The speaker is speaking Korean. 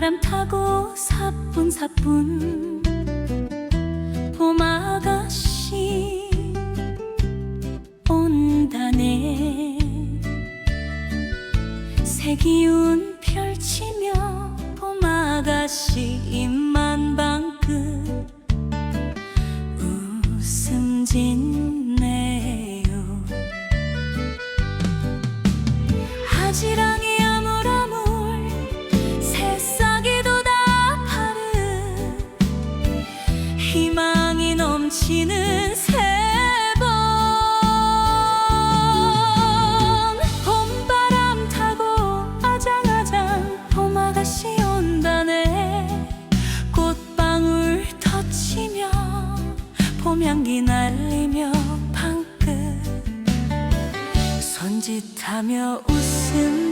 봄바람 타고 사뿐사뿐. 봄 아가씨 온다네. 새 기운 펼치며 봄 아가씨 입만 방긋 웃음 짓네요. 하지랑 봄향기 날리며 방긋 손짓하며 웃음